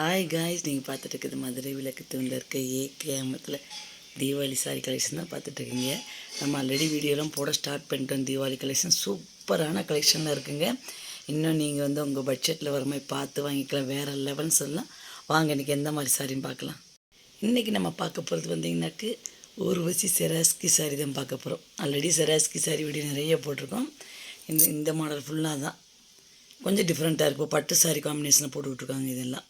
Hi guys நீங்கள் பார்த்துட்டு இருக்குது மதுரை விளக்கு தூணில் இருக்க ஏகேமத்தில் தீபாவளி சாரி கலெக்ஷன் தான் பார்த்துட்ருக்கீங்க நம்ம ஆல்ரெடி வீடியோலாம் போட ஸ்டார்ட் பண்ணிட்டோம். தீபாவளி கலெக்ஷன் சூப்பரான கலெக்ஷனில் இருக்குங்க. இன்னும் நீங்கள் வந்து உங்கள் பட்ஜெட்டில் வர மாதிரி பார்த்து வாங்கிக்கலாம். வேறு லெவல்ஸ் எல்லாம் வாங்க இன்றைக்கி எந்த மாதிரி சாரின்னு பார்க்கலாம். இன்றைக்கி நம்ம பார்க்க போகிறது வந்தீங்கன்னாக்கு ஒரு வசி செராஸ்கி சாரி தான் பார்க்க போகிறோம் ஆல்ரெடி செராஸ்கி சாரி வீடியோ நிறைய போட்டிருக்கோம். இந்த இந்த மாடல் ஃபுல்லாக தான். கொஞ்சம் டிஃப்ரெண்ட்டாக இருக்கும் பட்டு சாரி காம்பினேஷனில் போட்டு இதெல்லாம்.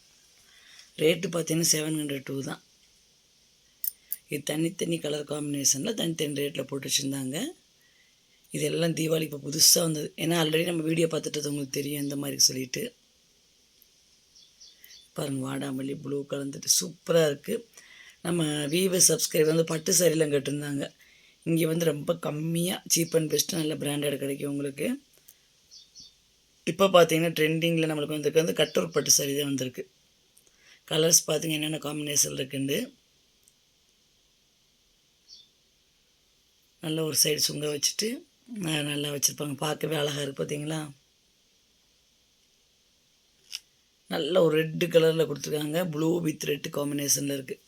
ரேட்டு பார்த்தீங்கன்னா செவன் ஹண்ட்ரட் டூ தான். இது தனித்தனி கலர் காம்பினேஷனில் தனித்தனி ரேட்டில் போட்டு வச்சுருந்தாங்க. இதெல்லாம் தீபாவளி இப்போ புதுசாக வந்தது. ஏன்னா ஆல்ரெடி நம்ம வீடியோ பார்த்துட்டு உங்களுக்கு தெரியும் இந்த மாதிரி சொல்லிட்டு. பாருங்கள் வாடாமல்லி ப்ளூ கலந்துட்டு சூப்பராக இருக்குது நம்ம வீவர் சப்ஸ்கிரைபர் வந்து பட்டு சாரிலாம் கட்டிருந்தாங்க. இங்கே வந்து ரொம்ப கம்மியாக சீப் அண்ட் பெஸ்ட்டு நல்ல பிராண்டட் கிடைக்கும் உங்களுக்கு. இப்போ பார்த்தீங்கன்னா ட்ரெண்டிங்கில் நம்மளுக்கு வந்திருக்கு வந்து கட்டூர் பட்டு சாரி தான் வந்திருக்கு. கலர்ஸ் பார்த்திங்க என்னென்ன காம்பினேஷன் இருக்குண்டு நல்ல ஒரு சைடு சுங்க வச்சுட்டு நல்லா வச்சுருப்பாங்க. பார்க்கவே அழகாக இருக்குது பார்த்தீங்களா நல்ல ஒரு ரெட்டு கலரில் கொடுத்துருக்காங்க. ப்ளூ வித் ரெட்டு காம்பினேஷனில் இருக்குது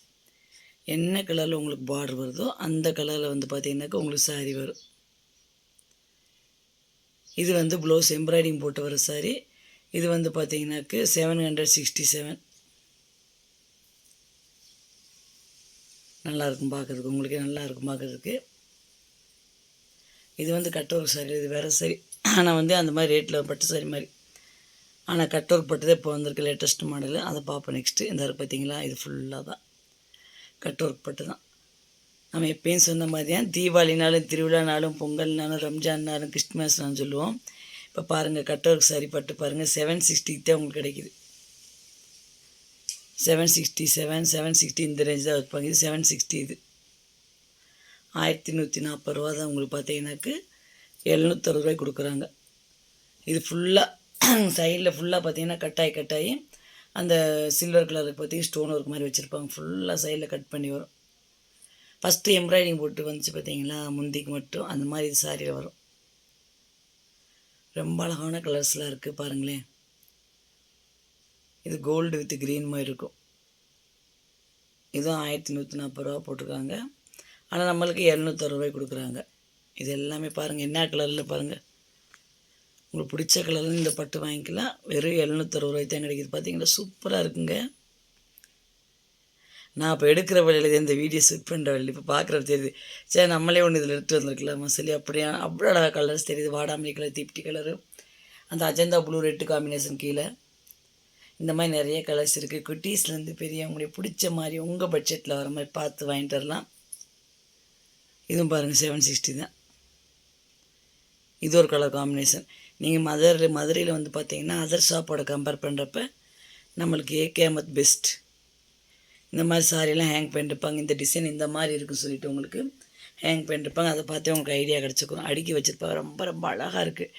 என்ன கலரில் உங்களுக்கு பார்டர் வருதோ அந்த கலரில் வந்து பார்த்தீங்கன்னாக்கா உங்களுக்கு சாரீ வரும். இது வந்து ப்ளவுஸ் எம்ப்ராய்டிங் போட்டு வர சாரி இது வந்து பார்த்தீங்கன்னாக்கு செவன் ஹண்ட்ரட் சிக்ஸ்டி செவன் நல்லாயிருக்கும் பார்க்குறதுக்கு. உங்களுக்கே நல்லா இருக்கும் பார்க்குறதுக்கு. இது வந்து கட்டோர் சரி இது வேறு சரி ஆனால் வந்து அந்த மாதிரி ரேட்டில் பட்டு சாரி மாதிரி. ஆனால் கட் ஒர்க் பட்டு தான் இப்போ வந்திருக்கு லேட்டஸ்ட் மாடலு அதை பார்ப்போம் நெக்ஸ்ட்டு இந்த பார்த்தீங்களா? இது ஃபுல்லாக தான். கட் ஒர்க் பட்டு தான். நம்ம எப்பயும் சொன்ன மாதிரி தான் தீபாவளினாலும் திருவிழானாலும் பொங்கல்னாலும் ரம்ஜான்னாலும் கிறிஸ்மஸ்னாலும் சொல்லுவோம். இப்போ பாருங்கள் கட் ஒர்க் சாரி பட்டு பாருங்கள் செவன் சிக்ஸ்டிக்கு தான் உங்களுக்கு கிடைக்கிது. Seven sixty seven seven sixty இந்த ரேஞ்ச் தான் வைப்பாங்க இது செவன் சிக்ஸ்டி இது. ஆயிரத்தி நூற்றி நாற்பது ரூபா தான் உங்களுக்கு பார்த்தீங்கன்னாக்கு எழுநூற்றறுபது ரூபாய் கொடுக்குறாங்க. இது ஃபுல்லாக சைடில் ஃபுல்லாக பார்த்தீங்கன்னா கட்டாயி கட்டாயி அந்த சில்வர் கலருக்கு பார்த்தீங்கன்னா ஸ்டோன் ஒர்க் மாதிரி வச்சுருப்பாங்க. ஃபுல்லாக சைடில் கட் பண்ணி வரும். ஃபஸ்ட்டு எம்ப்ராய்டிங் போட்டு வந்துச்சு பார்த்தீங்களா முந்திக்கு மட்டும் அந்த மாதிரி இது சாரியில் வரும். ரொம்ப அழகான கலர்ஸ்லாம் இருக்குது பாருங்களேன். இது கோல்டு வித் க்ரீன் மாதிரி இருக்கும். இதுவும் ஆயிரத்தி நூற்றி நாற்பது ரூபா போட்டிருக்காங்க. ஆனால் நம்மளுக்கு இரநூத்தறுபது கொடுக்குறாங்க. இது எல்லாமே பாருங்கள் என்ன கலரில் பாருங்கள் உங்களுக்கு பிடிச்ச கலரில் இந்த பட்டு வாங்கிக்கலாம். வெறும் எழுநூத்தறுபது ரூபாய் தான் கிடைக்கிது. பார்த்தீங்களா சூப்பராக இருக்குங்க. நான் இப்போ எடுக்கிற வழியில் இந்த வீடியோ ஷூட் பண்ணுற வழியில் இப்போ பார்க்குறது தெரியுது. சரி நம்மளே ஒன்று இதில் எடுத்து வந்திருக்கலாமா? சொல்லி அப்படியே? அவ்வளோ அழகாக கலர்ஸ் தெரியுது. வாடாமல்லி கலர் திப்டி கலரு அந்த அஜந்தா ப்ளூ ரெட்டு காம்பினேஷன் கீழே. இந்த மாதிரி நிறைய கலர்ஸ் இருக்குது குட்டீஸ்லேருந்து பெரியவங்களுக்கு பிடிச்ச மாதிரி உங்கள் பட்ஜெட்டில் வர மாதிரி பார்த்து வாங்கிட்டு வரலாம். இதுவும் பாருங்கள் செவன் சிக்ஸ்டி தான். இது ஒரு கலர் காம்பினேஷன் நீங்கள் மதுரை மதுரையில் வந்து பார்த்தீங்கன்னா அதர் ஷாப்போட கம்பேர் பண்ணுறப்ப நம்மளுக்கு ஏகே அமத் பெஸ்ட் இந்த மாதிரி சாரியெல்லாம் ஹேங் பண்ணிருப்பாங்க இந்த டிசைன் இந்த மாதிரி இருக்குன்னு சொல்லிட்டு உங்களுக்கு ஹேங் பண்ணிருப்பாங்க அதை பார்த்து உங்களுக்கு ஐடியா கிடச்சிக்கும். அடுக்கி வச்சுருப்பாங்க. ரொம்ப ரொம்ப அழகாக இருக்குது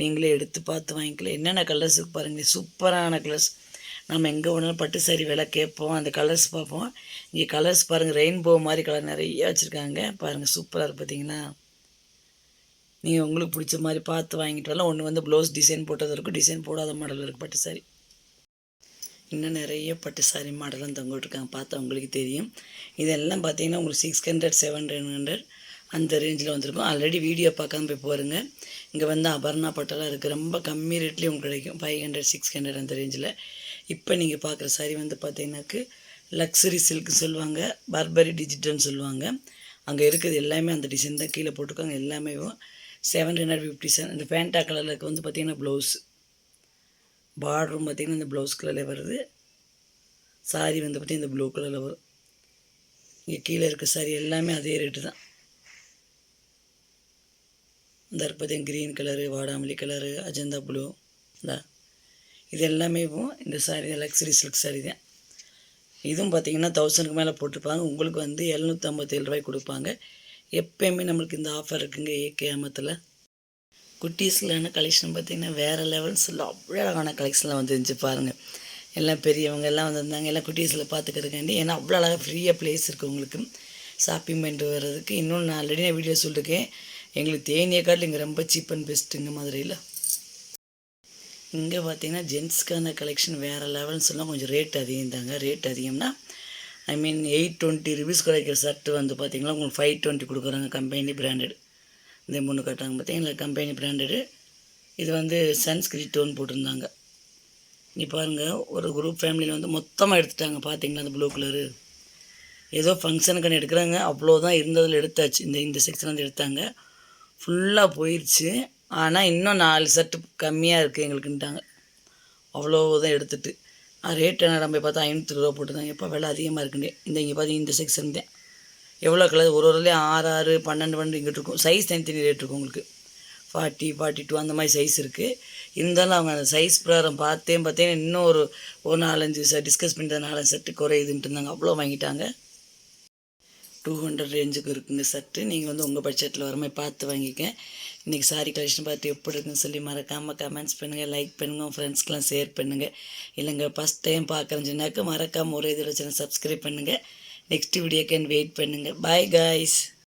நீங்களே எடுத்து பார்த்து வாங்கிக்கலாம். என்னென்ன கலர்ஸ் பாருங்கள் சூப்பரான கலர்ஸ் நம்ம எங்கே வேணாலும் பட்டு சாரி விலை கேட்போம் அந்த கலர்ஸ் பார்ப்போம். இங்கே கலர்ஸ் பாருங்கள் ரெயின்போ மாதிரி கலர் நிறைய வச்சுருக்காங்க. பாருங்கள் சூப்பராக இருக்குது பார்த்தீங்களா நீங்கள் உங்களுக்கு பிடிச்ச மாதிரி பார்த்து வாங்கிட்டு வரலாம். ஒன்று வந்து ப்ளவுஸ் டிசைன் போட்டது இருக்கும் டிசைன் போடாத மாடல் இருக்குது பட்டு சாரி இன்னும் நிறைய பட்டு சாரி மாடலும் தொங்கிட்டுருக்காங்க பார்த்தா உங்களுக்கு தெரியும். இதெல்லாம் பார்த்தீங்கன்னா உங்களுக்கு சிக்ஸ் ஹண்ட்ரட் செவன் ஹண்ட்ரட் அந்த ரேஞ்சில் வந்திருக்கும். ஆல்ரெடி வீடியோ பார்க்காம போய் போகிறேங்க இங்கே வந்து அபர்ணா பட்டெல்லாம் இருக்குது ரொம்ப கம்மி ரேட்லேயும் உங்களுக்கு கிடைக்கும். ஃபைவ் ஹண்ட்ரட் சிக்ஸ் ஹண்ட்ரட் அந்த ரேஞ்சில் இப்போ நீங்கள் பார்க்குற சாரி வந்து பார்த்தீங்கன்னாக்கு லக்ஸரி சில்க் சொல்லுவாங்க பர்பரி டிஜிட்டல்னு சொல்லுவாங்க. அங்கே இருக்கிறது எல்லாமே அந்த டிசைன் தான். கீழே போட்டிருக்காங்க எல்லாமே செவன் ஹண்ட்ரட் ஃபிஃப்டி செவன் இந்த ஃபேண்டா கலரில் வந்து பார்த்திங்கன்னா ப்ளவுஸ் பார்டரும் பார்த்திங்கன்னா இந்த ப்ளவுஸ் கலரில் வருது. சாரி வந்து பார்த்திங்கன்னா இந்த ப்ளூ கலரில் வரும். இங்கே கீழே இருக்க சாரி எல்லாமே அதே ரேட்டு தான். இந்த பார்த்தீங்கன்னா க்ரீன் கலரு வாடாமல்லி கலரு அஜந்தா ப்ளூ இந்த இது எல்லாமே இந்த சாரீ லக்ஸரி சில்க் சாரீ தான். இதுவும் பார்த்திங்கன்னா தௌசண்ட்க்கு மேலே போட்டிருப்பாங்க. உங்களுக்கு வந்து எழுநூற்றம்பத்தேழு ரூபாய் கொடுப்பாங்க. எப்போயுமே நம்மளுக்கு இந்த ஆஃபர் இருக்குங்க ஏகே அமத்தில். குட்டீஸ்லான கலெக்ஷன் பார்த்திங்கன்னா வேறு லெவல்ஸில் அவ்வளோ அழகான கலெக்ஷன்லாம் வந்துருந்துச்சு பாருங்கள் எல்லாம் பெரியவங்க எல்லாம் வந்திருந்தாங்க. எல்லாம் குட்டீஸில் பார்த்துக்கிறதுக்காண்டி ஏன்னா அவ்வளோ அழகாக ஃப்ரீயாக ப்ளேஸ் இருக்குது உங்களுக்கு. ஷாப்பிங் பண்ணிட்டு வர்றதுக்கு. இன்னொன்று நான் ஆல்ரெடி நான் வீடியோ சொல்லியிருக்கேன் எங்களுக்கு தேனியை காட்டில் இங்கே ரொம்ப சீப் அண்ட் பெஸ்ட்டுங்க மதுரையில். இங்கே பார்த்தீங்கன்னா ஜென்ஸ்க்கான கலெக்ஷன் வேறு லெவல்னு சொன்னால் கொஞ்சம் ரேட் அதிகம் தாங்க rate அதிகம்னா I mean eight twenty rupees கிடைக்கிற ஷர்ட்டு வந்து பார்த்திங்கன்னா உங்களுக்கு ஃபைவ் டுவெண்ட்டி கொடுக்குறாங்க. கம்பெனி பிராண்டட் இந்த மூணு கட்டாங்க பார்த்தீங்களா கம்பெனி பிராண்டடு இது வந்து சன்ஸ்கிரீட் டோன் போட்டிருந்தாங்க. நீ பாருங்கள் ஒரு குரூப் ஃபேமிலியில் வந்து மொத்தமாக எடுத்துட்டாங்க. பார்த்தீங்களா அந்த ப்ளூ கலரு ஏதோ ஃபங்க்ஷனுக்கான எடுக்கிறாங்க. அவ்வளோதான் இருந்ததில் எடுத்தாச்சு. இந்த இந்த செக்ஷன் வந்து எடுத்தாங்க. ஃபுல்லாக போயிடுச்சு ஆனால் இன்னும் நாலு செட்டு கம்மியாக இருக்குது எங்களுக்குன்ட்டாங்க. அவ்வளோ தான் எடுத்துட்டு ரேட் என்ன நம்ம பார்த்தா ஐநூற்றி ரூபா போட்டுருந்தாங்க. எப்போ விலை அதிகமாக இருக்குண்டே இந்த இங்கே பார்த்தீங்க இந்த செக்ஷன் தான். எவ்வளோ கலர் ஒரு ஒருலேயும் ஆறு ஆறு பன்னெண்டு பன்னெண்டு இங்கிட்டு இருக்கும். சைஸ் தனித்தனி ரேட் இருக்கும் உங்களுக்கு. ஃபார்ட்டி ஃபார்ட்டி டூ அந்த மாதிரி சைஸ் இருக்குது இருந்தாலும் அவங்க அந்த சைஸ் பிரகாரம் பார்த்தேன் பார்த்தேன். இன்னும் ஒரு ஒரு நாலஞ்சு செட் டிஸ்கஸ் பண்ணிட்டு நாலஞ்சு செட்டு குறையுதுன்ட்டு இருந்தாங்க. அவ்வளோ வாங்கிட்டாங்க. டூ ஹண்ட்ரட் ரேஞ்சுக்கு இருக்குங்க சட்டு நீங்கள் வந்து உங்கள் பட்ஜெட்டில் வர மாதிரி பார்த்து வாங்கிக்க. இன்றைக்கி சாரி கலெக்ஷன் பார்த்து எப்படி இருக்குன்னு சொல்லி மறக்காமல் கமெண்ட்ஸ் பண்ணுங்கள் லைக் பண்ணுங்கள் உங்கள் ஃப்ரெண்ட்ஸ்க்கெலாம் ஷேர் பண்ணுங்கள் இல்லைங்க ஃபஸ்ட் டைம் பார்க்குறேன்னு சொன்னாக்க மறக்காமல் ஒரே இதில் சேனல் சப்ஸ்கிரைப் பண்ணுங்கள் நெக்ஸ்ட் வீடியோக்கு வெயிட் பண்ணுங்கள் பாய் காய்ஸ்